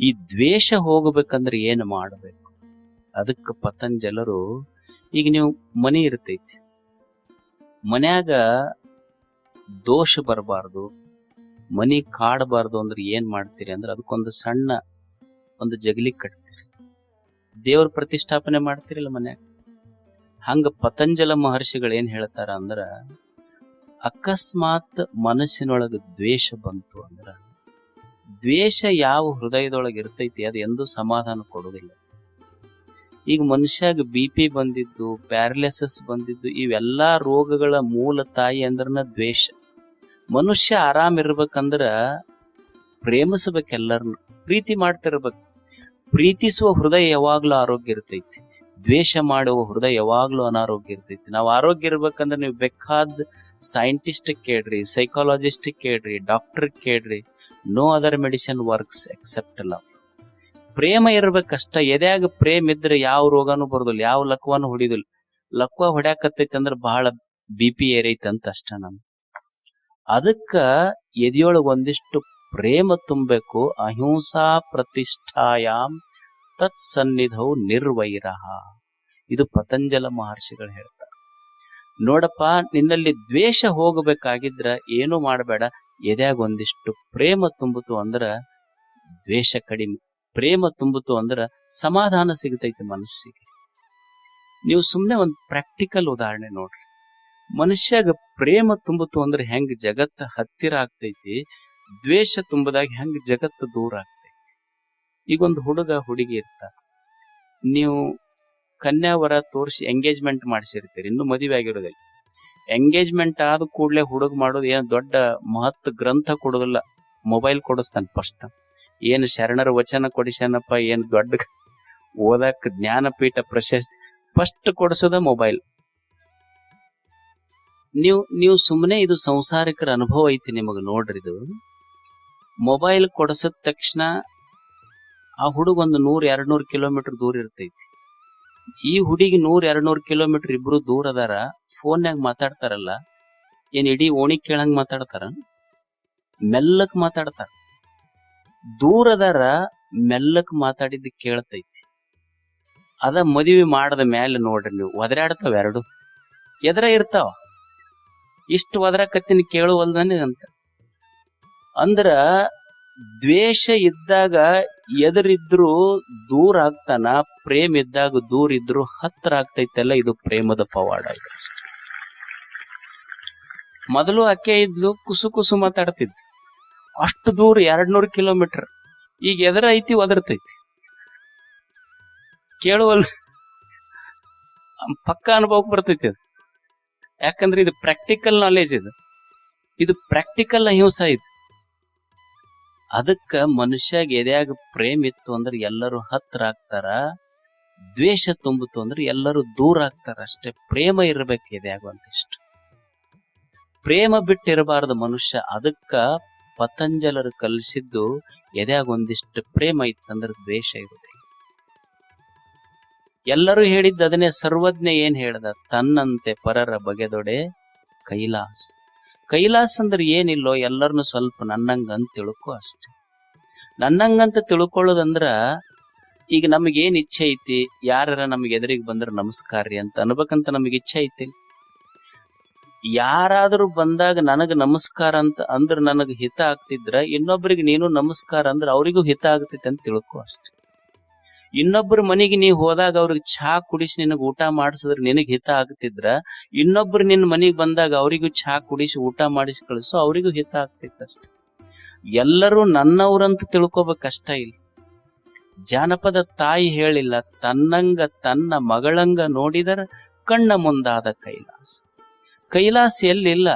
ಈ ದ್ವೇಷ ಹೋಗಬೇಕಂದ್ರೆ ಏನು ಮಾಡಬೇಕು? ಅದಕ್ಕೆ ಪತಂಜಲರು, ಈಗ ನೀವು ಮನೆ ಇರ್ತೈತಿ. ಮನ್ಯಾಗ ದೋಷ ಬರಬಾರ್ದು. ಮನಿ ಕಾಡಬಾರ್ದು ಅಂದ್ರೆ ಏನ್ ಮಾಡ್ತೀರಿ ಅಂದ್ರೆ ಅದಕ್ಕೊಂದು ಸಣ್ಣ ಒಂದು ಜಗಲಿ ಕಟ್ತೀರಿ. ದೇವ್ರ ಪ್ರತಿಷ್ಠಾಪನೆ ಮಾಡ್ತಿರಲ್ಲ ಮನ್ಯಾಗ? ಹಂಗ ಪತಂಜಲ ಮಹರ್ಷಿಗಳು ಏನ್ ಹೇಳ್ತಾರ ಅಂದ್ರ, ಅಕಸ್ಮಾತ್ ಮನಸ್ಸಿನೊಳಗ ದ್ವೇಷ ಬಂತು ಅಂದ್ರ ದ್ವೇಷ ಯಾವ ಹೃದಯದೊಳಗೆ ಇರ್ತೈತಿ ಅದು ಎಂದೂ ಸಮಾಧಾನ ಕೊಡುವುದಿಲ್ಲ. ಈಗ ಮನುಷ್ಯಾಗ ಬಿ ಪಿ ಬಂದಿದ್ದು ಪ್ಯಾರಾಲಿಸಿಸ್ ಬಂದಿದ್ದು, ಇವೆಲ್ಲಾ ರೋಗಗಳ ಮೂಲ ತಾಯಿ ಅಂದ್ರನ ದ್ವೇಷ. ಮನುಷ್ಯ ಆರಾಮ್ ಇರ್ಬೇಕಂದ್ರ ಪ್ರೇಮಿಸ್ಬೇಕು ಎಲ್ಲರನ್ನು, ಪ್ರೀತಿ ಮಾಡ್ತಿರ್ಬೇಕು. ಪ್ರೀತಿಸುವ ಹೃದಯ ಯಾವಾಗ್ಲೂ ಆರೋಗ್ಯ ಇರ್ತೈತಿ. ದ್ವೇಷ ಮಾಡುವ ಹೃದಯ ಯಾವಾಗ್ಲೂ ಅನಾರೋಗ್ಯ ಇರ್ತೈತಿ. ನಾವು ಆರೋಗ್ಯ ಇರ್ಬೇಕಂದ್ರೆ ನೀವು ಬೇಕಾದ ಸೈಂಟಿಸ್ಟ್ ಕೇಳ್ರಿ ಸೈಕಾಲಜಿಸ್ಟ್ ಕೇಳ್ರಿ ಡಾಕ್ಟರ್ ಕೇಳ್ರಿ no other medicine works except love ಪ್ರೇಮ ಇರ್ಬೇಕಷ್ಟ, ಎದ್ಯಾಗ ಪ್ರೇಮ ಇದ್ರೆ ಯಾವ ರೋಗನೂ ಬರೋದಿಲ್ಲ, ಯಾವ ಲಕ್ವಾನು ಹೊಡಿದಿಲ್ಲ. ಲಕ್ವ ಹೊಡ್ಯಾಕತ್ತೈತಿ ಅಂದ್ರೆ ಬಹಳ ಬಿ ಪಿ ಏರೈತಿ ಅಂತ ಅಷ್ಟ ನಮ್ ಅದಕ್ಕ ಎದೆಯೊಳಗ ಒಂದಿಷ್ಟು ಪ್ರೇಮ ತುಂಬಬೇಕು, ಅಹಿಂಸಾ ಪ್ರತಿಷ್ಠಾಯಾಮ್ ತತ್ ನಿರ್ವೈರ. ನಿರ್ವೈರಹ ಇದು ಪತಂಜಲ ಮಹರ್ಷಿಗಳು ಹೇಳ್ತಾರೆ. ನೋಡಪ್ಪ, ನಿನ್ನಲ್ಲಿ ದ್ವೇಷ ಹೋಗಬೇಕಾಗಿದ್ರ ಏನು ಮಾಡಬೇಡ. ಎದ್ಯಾಗ ಒಂದಿಷ್ಟು ಪ್ರೇಮ ತುಂಬಿತು ಅಂದ್ರ ದ್ವೇಷ ಕಡಿಮೆ. ಪ್ರೇಮ ತುಂಬಿತು ಅಂದ್ರ ಸಮಾಧಾನ ಸಿಗತೈತಿ ಮನಸ್ಸಿಗೆ. ನೀವು ಸುಮ್ನೆ ಒಂದು ಪ್ರಾಕ್ಟಿಕಲ್ ಉದಾಹರಣೆ ನೋಡ್ರಿ. ಮನುಷ್ಯಾಗ ಪ್ರೇಮ ತುಂಬಿತು ಅಂದ್ರೆ ಹೆಂಗ್ ಜಗತ್ತ ಹತ್ತಿರ ಆಗ್ತೈತಿ, ದ್ವೇಷ ತುಂಬದಾಗ ಹೆಂಗ್ ಜಗತ್ತು ದೂರ ಆಗ್ತೈತಿ? ಈಗ ಒಂದು ಹುಡುಗ ಹುಡುಗಿ ಇರ್ತಾರ ನೀವು ಕನ್ಯಾವರ ತೋರಿಸಿ ಎಂಗೇಜ್ಮೆಂಟ್ ಮಾಡಿಸಿರ್ತೀರಿ, ಇನ್ನು ಮದುವೆ ಆಗಿರೋದಿಲ್ಲ. ಎಂಗೇಜ್ಮೆಂಟ್ ಆದ ಕೂಡಲೇ ಹುಡುಗ ಮಾಡೋದು ಏನು ದೊಡ್ಡ ಮಹತ್ ಗ್ರಂಥ ಕೊಡೋದಿಲ್ಲ. ಮೊಬೈಲ್ ಕೊಡಿಸ್ತಾನೆ ಫಸ್ಟ್ ಏನು ಶರಣರ ವಚನ ಕೊಡಿಸ್ಯಾನಪ್ಪ, ಏನು ದೊಡ್ಡ ಓದಕ್ ಜ್ಞಾನಪೀಠ ಪ್ರಶಸ್ತಿ. ಫಸ್ಟ್ ಕೊಡಿಸೋದ ಮೊಬೈಲ್ ನೀವು ನೀವು ಸುಮ್ಮನೆ ಇದು ಸಂಸಾರಿಕರ ಅನುಭವ ಐತಿ ನಿಮಗೆ ನೋಡ್ರಿ ಇದು ಮೊಬೈಲ್ ಕೊಡಿಸಿದ ತಕ್ಷಣ ಆ ಹುಡುಗ ಒಂದು ನೂರ್ ಎರಡ್ ನೂರ್ ಕಿಲೋಮೀಟರ್ ದೂರ ಇರ್ತೈತಿ. ಈ ಹುಡುಗಿ ನೂರ್ ಎರಡ್ ನೂರ್ ಕಿಲೋಮೀಟರ್ ಇಬ್ರು ದೂರ ಅದಾರ, ಫೋನ್ಯಾಗ ಮಾತಾಡ್ತಾರಲ್ಲ, ಏನ್ ಇಡೀ ಓಣಿ ಕೇಳಂಗ್ ಮಾತಾಡ್ತಾರ? ಮೆಲ್ಲಕ್ ಮಾತಾಡ್ತಾರ. ದೂರ ಅದಾರ, ಮೆಲ್ಲಕ್ ಮಾತಾಡಿದ್ದು ಕೇಳ್ತೈತಿ. ಅದ ಮದುವೆ ಮಾಡದ ಮೇಲೆ ನೋಡ್ರಿ ನೀವು, ಒದರಾಡ್ತಾವ ಎರಡು. ಎದರ ಇರ್ತಾವ? ಇಷ್ಟು ಒದರಾಕತ್ತಿನ ಕೇಳುವಲ್ದನೆ ಅಂತ. ಅಂದ್ರ ದ್ವೇಷ ಇದ್ದಾಗ ಎದುರಿದ್ರು ದೂರ ಆಗ್ತಾನ, ಪ್ರೇಮ ಇದ್ದಾಗ ದೂರ ಇದ್ರು ಹತ್ರ ಆಗ್ತೈತಲ್ಲ, ಇದು ಪ್ರೇಮದ ಪವಾಡ ಇದು. ಮೊದಲು ಅಕ್ಕೆ ಇದ್ಲು, ಕುಸು ಕುಸು ಮಾತಾಡ್ತಿದ್ ಅಷ್ಟು ದೂರ ಎರಡ್ ನೂರು ಕಿಲೋಮೀಟರ್. ಈಗ ಎದರ ಐತಿ, ಒದರ್ತೈತಿ. ಕೇಳುವಲ್ ಪಕ್ಕ ಅನುಭವಕ್ಕೆ ಬರ್ತೈತಿ ಅದು. ಯಾಕಂದ್ರೆ ಇದು ಪ್ರಾಕ್ಟಿಕಲ್ ನಾಲೆಜ್ ಇದು. ಇದು ಪ್ರಾಕ್ಟಿಕಲ್ ಅಹಿಂಸಾ ಇದು. ಅದಕ್ಕ ಮನುಷ್ಯಾಗ ಎದೆಯಾಗ ಪ್ರೇಮ ಇತ್ತು ಅಂದ್ರೆ ಎಲ್ಲರೂ ಹತ್ರ ಆಗ್ತಾರ, ದ್ವೇಷ ತುಂಬಿತು ಅಂದ್ರೆ ಎಲ್ಲರೂ ದೂರ ಆಗ್ತಾರ. ಅಷ್ಟೇ ಪ್ರೇಮ ಇರಬೇಕು ಎದ್ಯಾಗ ಒಂದಿಷ್ಟು ಪ್ರೇಮ ಬಿಟ್ಟಿರಬಾರದು ಮನುಷ್ಯ, ಅದಕ್ಕ ಪತಂಜಲರು ಕಲಿಸಿದ್ದು ಎದೆಯಾಗ ಒಂದಿಷ್ಟು ಪ್ರೇಮ ಇತ್ತಂದ್ರೆ ದ್ವೇಷ ಇರುವುದಿಲ್ಲ ಎಲ್ಲರೂ ಹೇಳಿದ್ದ ಅದನ್ನೇ, ಸರ್ವಜ್ಞ ಏನ್ ಹೇಳ್ದ? ತನ್ನಂತೆ ಪರರ ಬಗೆದೊಡೆ ಕೈಲಾಸ. ಕೈಲಾಸ ಅಂದ್ರೆ ಏನಿಲ್ಲೋ ಎಲ್ಲರನ್ನು ಸ್ವಲ್ಪ ನನ್ನಂಗ ಅಂತ ತಿಳ್ಕೊ ಅಷ್ಟೆ. ನನ್ನಂಗಂತ ತಿಳ್ಕೊಳ್ಳೋದಂದ್ರ ಈಗ ನಮಗೆ ಏನ್ ಇಚ್ಛೆ ಐತಿ ಯಾರ ನಮಗೆ ಎದುರಿಗೆ ಬಂದ್ರೆ ನಮಸ್ಕಾರ ರೀ ಅಂತ ಅನ್ಬೇಕಂತ ನಮಗೆ ಇಚ್ಛೆ ಐತಿ. ಯಾರಾದ್ರೂ ಬಂದಾಗ ನನಗ ನಮಸ್ಕಾರ ಅಂತ ಅಂದ್ರೆ ನನಗೆ ಹಿತ ಆಗ್ತಿದ್ರ ಇನ್ನೊಬ್ಬರಿಗೆ ನೀನು ನಮಸ್ಕಾರ ಅಂದ್ರೆ ಅವರಿಗೂ ಹಿತ ಆಗ್ತೈತಿ ಅಂತ ತಿಳ್ಕೊ ಅಷ್ಟೆ. ಇನ್ನೊಬ್ಬರ ಮನೆಗೆ ನೀ ಹೋದಾಗ ಅವ್ರಿಗೆ ಚಾ ಕುಡಿಸಿ ನಿನಗ ಊಟ ಮಾಡಿಸಿದ್ರೆ ನಿನಗೆ ಹಿತ ಆಗ್ತಿದ್ರ. ಇನ್ನೊಬ್ರು ನಿನ್ನ ಮನೆಗೆ ಬಂದಾಗ ಅವರಿಗೂ ಚಾ ಕುಡಿಸಿ ಊಟ ಮಾಡಿಸಿ ಕಳಿಸು ಅವರಿಗೂ ಹಿತ ಆಗ್ತಿತ್ತಷ್ಟೆ ಎಲ್ಲರೂ ನನ್ನವ್ರಂತ ತಿಳ್ಕೊಬೇಕು ಕಷ್ಟ ಇಲ್ಲ. ಜಾನಪದ ತಾಯಿ ಹೇಳಿಲ್ಲ, ತನ್ನಂಗ ತನ್ನ ಮಗಳಂಗ ನೋಡಿದರ ಕಣ್ಣ ಮುಂದಾದ ಕೈಲಾಸ. ಕೈಲಾಸ ಎಲ್ಲಿಲ್ಲ?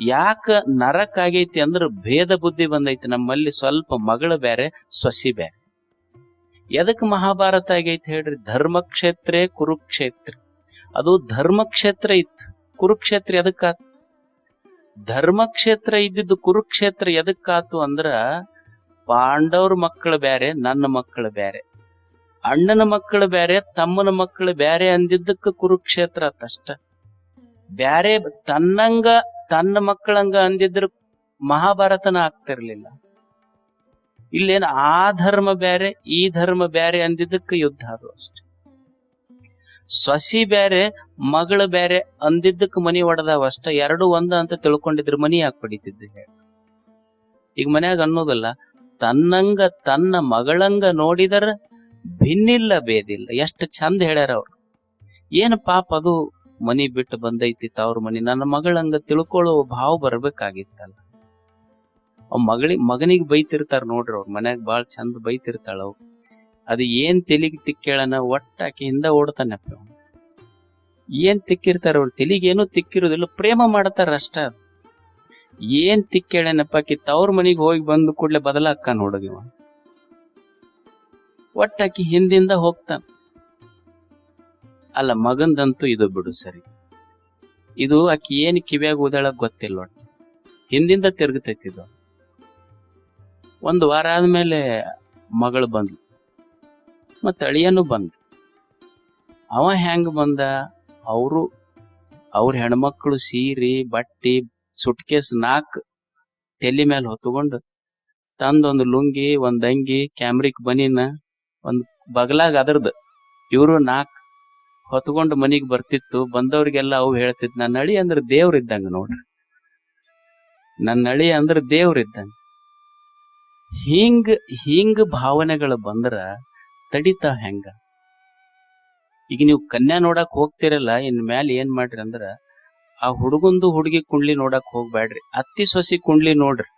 ಯಾಕ ನರಕ ಆಗೈತಿ ಅಂದ್ರೆ ಭೇದ ಬುದ್ಧಿ ಬಂದೈತಿ ನಮ್ಮಲ್ಲಿ ಸ್ವಲ್ಪ ಮಗಳು ಬೇರೆ ಸೊಸಿ ಬೇರೆ ಎದಕ್ ಮಹಾಭಾರತ ಆಗೈತಿ ಹೇಳ್ರಿ? ಧರ್ಮಕ್ಷೇತ್ರೇ ಕುರುಕ್ಷೇತ್ರ. ಅದು ಧರ್ಮಕ್ಷೇತ್ರ ಇತ್ತು. ಕುರುಕ್ಷೇತ್ರ ಎದಕ್ಕಾತು? ಧರ್ಮಕ್ಷೇತ್ರ ಇದ್ದಿದ್ದು ಕುರುಕ್ಷೇತ್ರ ಎದಕ್ಕಾತು ಅಂದ್ರ ಪಾಂಡವ್ರ ಮಕ್ಕಳು ಬ್ಯಾರೆ, ನನ್ನ ಮಕ್ಕಳು ಬ್ಯಾರೆ. ಅಣ್ಣನ ಮಕ್ಕಳು ಬ್ಯಾರೆ, ತಮ್ಮನ ಮಕ್ಕಳು ಬ್ಯಾರೆ ಅಂದಿದ್ದಕ್ಕ ಕುರುಕ್ಷೇತ್ರ ಅತ್ತಷ್ಟ ಬ್ಯಾರೆ ತನ್ನಂಗ, ತನ್ನ ಮಕ್ಕಳಂಗ ಅಂದಿದ್ರ ಮಹಾಭಾರತನ ಆಗ್ತಿರ್ಲಿಲ್ಲ. ಇಲ್ಲೇನ ಆ ಧರ್ಮ ಬ್ಯಾರೆ, ಈ ಧರ್ಮ ಬ್ಯಾರೆ ಅಂದಿದ್ದಕ್ಕೆ ಯುದ್ಧ ಅದು ಅಷ್ಟೆ. ಸೊಸಿ ಬ್ಯಾರೆ, ಮಗಳು ಬ್ಯಾರೆ ಅಂದಿದ್ದಕ್ಕೆ ಮನಿ ಒಡೆದಾವ ಅಷ್ಟ. ಎರಡು ಒಂದ ಅಂತ ತಿಳ್ಕೊಂಡಿದ್ರು ಮನಿ ಯಾಕೆ ಪಡಿತಿದ್ದು ಹೇಳಿ. ಈಗ ಮನ್ಯಾಗ ಅನ್ನೋದಲ್ಲ, ತನ್ನಂಗ ತನ್ನ ಮಗಳಂಗ ನೋಡಿದರ ಭಿನ್ನಿಲ್ಲ ಬೇದಿಲ್ಲ ಎಷ್ಟು ಚಂದ ಹೇಳ್ಯಾರ ಅವ್ರು. ಏನ್ ಪಾಪ ಅದು ಮನಿ ಬಿಟ್ಟು ಬಂದೈತಿ ತವ್ರ ಮನಿ. ನನ್ನ ಮಗಳಂಗ ತಿಳ್ಕೊಳ್ಳೋ ಭಾವ ಬರ್ಬೇಕಾಗಿತ್ತಲ್ಲ. ಅವ್ ಮಗಳಿ, ಮಗನಿಗೆ ಬೈತಿರ್ತಾರ ನೋಡ್ರಿ ಅವ್ರ ಮನ್ಯಾಗ ಬಾಳ್ ಚಂದ ಬೈತಿರ್ತಾಳ ಅವ್. ಅದು ಏನ್ ತೆಲಿಗ್ ತಿಕ್ಕೇಳನ ಒಟ್ಟ ಆಕಿ ಹಿಂದ ಓಡ್ತಾನಪ್ಪ. ಏನ್ ತಿಕ್ಕಿರ್ತಾರ ಅವ್ರ ತೆಲಿಗೆ ಏನೂ ತಿಕ್ಕಿರೋದಿಲ್ಲ, ಪ್ರೇಮ ಮಾಡ್ತಾರ ಅಷ್ಟ. ಏನ್ ತಿಕ್ಕೇಳನಪ್ಪ ಆಕಿ ತವ್ರ ಮನಿಗ್ ಹೋಗಿ ಬಂದ ಕೂಡ್ಲೆ ಬದಲಾಕ ನೋಡಗಿವ ಒಟ್ಟಾಕಿ ಹಿಂದಿಂದ ಹೋಗ್ತಾನ. ಅಲ್ಲ ಮಗಂದಂತೂ ಇದು ಬಿಡು ಸರಿ. ಇದು ಆಕಿ ಏನ್ ಕಿವ್ಯಾಗ ಓದಾಳ ಗೊತ್ತಿಲ್ಲ ಒಟ್ಟು. ಹಿಂದಿಂದ ತಿರುಗತೈತಿ ಇದು. ಒಂದು ವಾರ ಆದಮೇಲೆ ಮಗಳು ಬಂದ್ ಮತ್ತ ಅಳಿಯನು ಬಂದ ಅವ ಹೆಂಗ್ ಬಂದ? ಅವರು, ಅವ್ರ ಹೆಣ್ಮಕ್ಳು ಸೀರಿ, ಬಟ್ಟಿ, ಸುಟ್ಕೇಸ್ ನಾಕ್ ತೆಲಿ ಮೇಲೆ ಹೊತ್ಕೊಂಡು ತಂದೊಂದು ಲುಂಗಿ, ಒಂದ್ ಅಂಗಿ ಕ್ಯಾಮ್ರಿಕ್ ಬನಿನ, ಒಂದು ಬಗಲಾಗ ಅದರ್ದ. ಇವರು ನಾಕ್ ಹೊತ್ಕೊಂಡು ಮನಿಗ್ ಬರ್ತಿತ್ತು. ಬಂದವ್ರಿಗೆಲ್ಲ ಅವು ಹೇಳ್ತಿತ್ತು ನನ್ನ ಅಳಿ ಅಂದ್ರೆ ದೇವ್ರ ಇದ್ದಂಗ ನೋಡ್ರಿ. ನನ್ನ ಅಳಿ ಅಂದ್ರೆ ದೇವ್ರ ಇದ್ದಂಗ. ಹಿಂಗ್ ಹಿಂಗ್ ಭಾವನೆಗಳು ಬಂದ್ರ ತಡಿತಾವ ಹೆಂಗ? ಈಗ ನೀವು ಕನ್ಯಾ ನೋಡಕ್ ಹೋಗ್ತಿರಲ್ಲ, ಇನ್ ಮ್ಯಾಲ ಏನ್ ಮಾಡ್ರಿ ಅಂದ್ರ, ಆ ಹುಡುಗಂದು ಹುಡುಗಿ ಕುಂಡ್ಲಿ ನೋಡಕ್ ಹೋಗ್ಬೇಡ್ರಿ ಅತ್ತಿ ಸೊಸಿ ಕುಂಡ್ಲಿ ನೋಡ್ರಿ.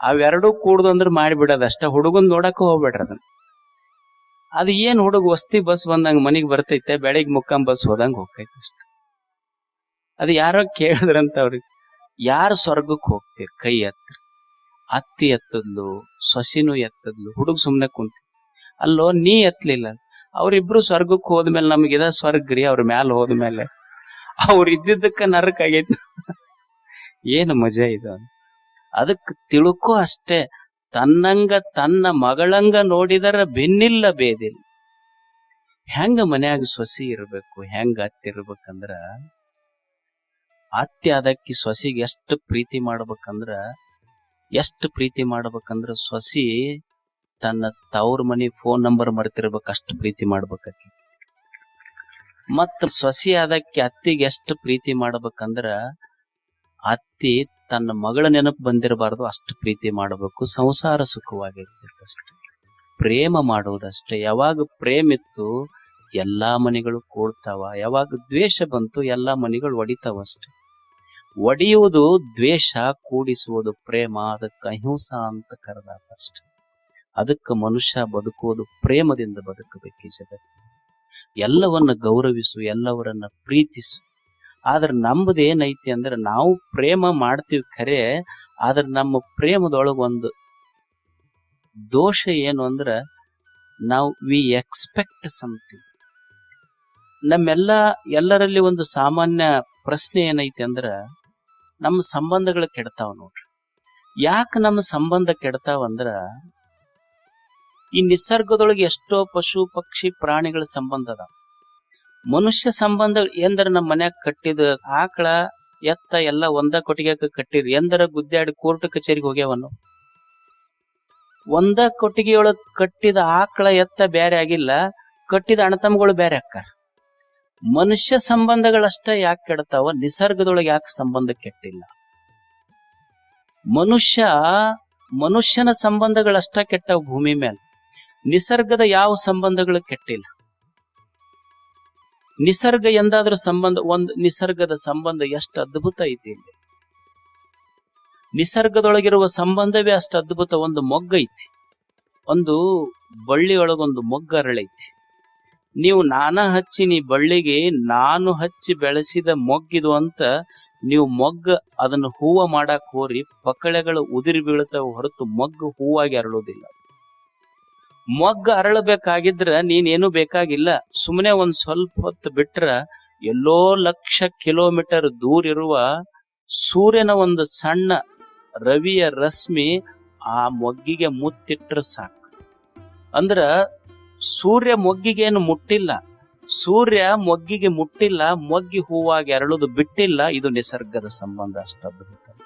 ಅವೆರಡೂ ಕೂಡ್ದು ಅಂದ್ರ ಮಾಡಿಬಿಡೋದ ಅಷ್ಟ. ಹುಡುಗನ್ ನೋಡಕ್ ಹೋಗ್ಬೇಡ್ರಿ ಅದನ್ನ. ಅದ್ ಏನ್ ಹುಡುಗ ವಸ್ತಿ ಬಸ್ ಬಂದಂಗ ಮನಿಗ್ ಬರ್ತೈತೆ, ಬೆಳಿಗ್ ಮುಕ್ಕಂ ಬಸ್ ಹೋದಂಗ ಹೋಗ್ತೈತೆ ಅಷ್ಟ. ಅದ್ ಯಾರೋ ಕೇಳಿದ್ರಂತ ಅವ್ರಿಗೆ ಯಾರು ಸ್ವರ್ಗಕ್ ಹೋಗ್ತೀರಿ? ಕೈ ಎತ್ತರ ಅತ್ತಿ ಎತ್ತದ್ಲು, ಸೊಸಿನೂ ಎತ್ತದ್ಲು, ಹುಡುಗ ಸುಮ್ಮನೆ ಕುಂತಿ ಅಲ್ಲೋ, ನೀ ಎತ್ತಲಿಲ್ಲ ಅವ್ರಿಬ್ರು ಸ್ವರ್ಗಕ್ಕೆ ಹೋದ್ಮೇಲೆ ನಮಗಿದ ಸ್ವರ್ಗ ರೀ, ಅವ್ರ ಮ್ಯಾಲ ಹೋದ್ಮೇಲೆ. ಅವ್ರ ಇದ್ದಿದ್ದಕ್ಕ ನರಕ ಆಗೈತಿ. ಏನು ಮಜಾ ಇದು ಅದಕ್ಕೆ ತಿಳ್ಕೊ ಅಷ್ಟೇ. ತನ್ನಂಗ, ತನ್ನ ಮಗಳಂಗ ನೋಡಿದರ ಬೆನ್ನಿಲ್ಲ ಬೇದಿಲ್ಲ ಹೆಂಗ ಮನ್ಯಾಗ ಸೊಸಿ ಇರಬೇಕು, ಹೆಂಗ ಅತ್ತಿ ಇರ್ಬೇಕಂದ್ರ? ಅತ್ತಿ ಅದಕ್ಕೆ ಸೊಸಿಗೆ ಎಷ್ಟು ಪ್ರೀತಿ ಮಾಡ್ಬೇಕಂದ್ರ ಎಷ್ಟು ಪ್ರೀತಿ ಮಾಡ್ಬೇಕಂದ್ರ ಸೊಸಿ ತನ್ನ ತವ್ರ ಮನಿ ಫೋನ್ ನಂಬರ್ ಮರ್ತಿರ್ಬೇಕು ಅಷ್ಟು ಪ್ರೀತಿ ಮಾಡ್ಬೇಕಾಕಿ. ಮತ್ತ ಸೊಸಿ ಅದಕ್ಕೆ ಅತ್ತಿಗೆ ಎಷ್ಟು ಪ್ರೀತಿ ಮಾಡ್ಬೇಕಂದ್ರ ಅತ್ತಿ ತನ್ನ ಮಗಳ ನೆನಪು ಬಂದಿರಬಾರ್ದು ಅಷ್ಟು ಪ್ರೀತಿ ಮಾಡಬೇಕು. ಸಂಸಾರ ಸುಖವಾಗಿರ್ತೈತಷ್ಟೆ ಪ್ರೇಮ ಮಾಡುವುದಷ್ಟೇ. ಯಾವಾಗ ಪ್ರೇಮ ಇತ್ತು, ಎಲ್ಲಾ ಮನೆಗಳು ಕೂಡ್ತಾವ. ಯಾವಾಗ ದ್ವೇಷ ಬಂತು, ಎಲ್ಲಾ ಮನೆಗಳು ಒಡಿತಾವ ಅಷ್ಟೆ. ಒಡೆಯುವುದು, ದ್ವೇಷ ಕೂಡಿಸುವುದು, ಪ್ರೇಮ, ಅದಕ್ಕೆ ಅಹಿಂಸ ಅಂತ ಅಷ್ಟೆ ಅದಕ್ಕೆ ಮನುಷ್ಯ ಬದುಕುವುದು, ಪ್ರೇಮದಿಂದ ಬದುಕಬೇಕು ಜಗತ್ತು. ಎಲ್ಲವನ್ನ ಗೌರವಿಸು, ಎಲ್ಲವರನ್ನ ಪ್ರೀತಿಸು. ಆದ್ರೆ ನಮ್ದೇನೈತಿ ಅಂದ್ರೆ, ನಾವು ಪ್ರೇಮ ಮಾಡ್ತೀವಿ ಖರೆ, ಆದ್ರೆ ನಮ್ಮ ಪ್ರೇಮದೊಳಗ ಒಂದು ದೋಷ ಏನು ಅಂದ್ರ, ನಾವು ವಿ ಎಕ್ಸ್ಪೆಕ್ಟ್ ಸಮಥಿಂಗ್ ನಮ್ಮೆಲ್ಲ, ಎಲ್ಲರಲ್ಲಿ ಒಂದು ಸಾಮಾನ್ಯ ಪ್ರಶ್ನೆ ಏನೈತಿ ಅಂದ್ರ ನಮ್ಮ ಸಂಬಂಧಗಳು ಕೆಡ್ತಾವ ನೋಡ್ರಿ. ಯಾಕೆ ನಮ್ಮ ಸಂಬಂಧ ಕೆಡ್ತಾವಂದ್ರ ಈ ನಿಸರ್ಗದೊಳಗೆ ಎಷ್ಟೋ ಪಶು, ಪಕ್ಷಿ, ಪ್ರಾಣಿಗಳ ಸಂಬಂಧ ಅದಾವ. ಮನುಷ್ಯ ಸಂಬಂಧ ಎಂದ್ರ ನಮ್ಮ ಮನ್ಯಾಗ ಕಟ್ಟಿದ ಆಕಳ, ಎತ್ತ ಎಲ್ಲ ಒಂದ ಕೊಟ್ಟಿಗೆ ಕಟ್ಟಿರಿ, ಎಂದರ ಗುದ್ದಾಡಿ ಕೋರ್ಟ್ ಕಚೇರಿಗೆ ಹೋಗ್ಯಾವನು? ಒಂದ ಕೊಟ್ಟಿಗೆಯೊಳಗ್ ಕಟ್ಟಿದ ಆಕಳ, ಎತ್ತ ಬ್ಯಾರೆ ಆಗಿಲ್ಲ, ಕಟ್ಟಿದ ಅಣತಮ್ಗಳು ಬ್ಯಾರೆ ಆಕ್ಕಾರ ಮನುಷ್ಯ ಸಂಬಂಧಗಳಷ್ಟೇ ಯಾಕೆ ಕೆಡ್ತಾವ? ನಿಸರ್ಗದೊಳಗೆ ಯಾಕೆ ಸಂಬಂಧ ಕೆಟ್ಟಿಲ್ಲ? ಮನುಷ್ಯ ಮನುಷ್ಯನ ಸಂಬಂಧಗಳಷ್ಟ ಕೆಟ್ಟವ ಭೂಮಿ ಮೇಲೆ ನಿಸರ್ಗದ ಯಾವ ಸಂಬಂಧಗಳು ಕೆಟ್ಟಿಲ್ಲ? ನಿಸರ್ಗ ಎಂದಾದ್ರೂ ಸಂಬಂಧ, ಒಂದು ನಿಸರ್ಗದ ಸಂಬಂಧ ಎಷ್ಟು ಅದ್ಭುತ ಐತಿ ಇಲ್ಲಿ. ನಿಸರ್ಗದೊಳಗಿರುವ ಸಂಬಂಧವೇ ಅಷ್ಟು ಅದ್ಭುತ, ಒಂದು ಮೊಗ್ಗ ಐತಿ ಒಂದು ಬಳ್ಳಿಯೊಳಗೊಂದು ಮೊಗ್ಗ ಅರಳೈತಿ ನೀವು ನಾನ ಹಚ್ಚಿ ನೀ ಬಳ್ಳಿಗೆ ನಾನು ಹಚ್ಚಿ ಬೆಳೆಸಿದ ಮೊಗ್ಗಿದು ಅಂತ ನೀವು ಮೊಗ್ಗ ಅದನ್ನು ಹೂವ ಮಾಡಕ್ ಹೋರಿ, ಪಕಳೆಗಳು ಉದಿರಿ ಬೀಳ್ತಾವ ಹೊರತು ಮೊಗ್ಗು ಹೂವಾಗಿ ಅರಳೋದಿಲ್ಲ ಮೊಗ್ಗ ಅರಳಬೇಕಾಗಿದ್ರ ನೀನೇನು ಬೇಕಾಗಿಲ್ಲ. ಸುಮ್ಮನೆ ಒಂದ್ ಸ್ವಲ್ಪ ಹೊತ್ತು ಬಿಟ್ರ ಎಲ್ಲೋ ಲಕ್ಷ ಕಿಲೋಮೀಟರ್ ದೂರ ಇರುವ ಸೂರ್ಯನ ಒಂದು ಸಣ್ಣ ರವಿಯ ರಶ್ಮಿ ಆ ಮೊಗ್ಗಿಗೆ ಮುತ್ತಿಟ್ರ ಸಾಕು. ಅಂದ್ರ ಸೂರ್ಯ ಮೊಗ್ಗಿಗೇನು ಮುಟ್ಟಿಲ್ಲ. ಸೂರ್ಯ ಮೊಗ್ಗಿಗೆ ಮುಟ್ಟಿಲ್ಲ, ಮೊಗ್ಗಿ ಹೂವಾಗಿ ಅರಳುದು ಬಿಟ್ಟಿಲ್ಲ, ಇದು ನಿಸರ್ಗದ ಸಂಬಂಧ ಅಷ್ಟು ಅದ್ಭುತ.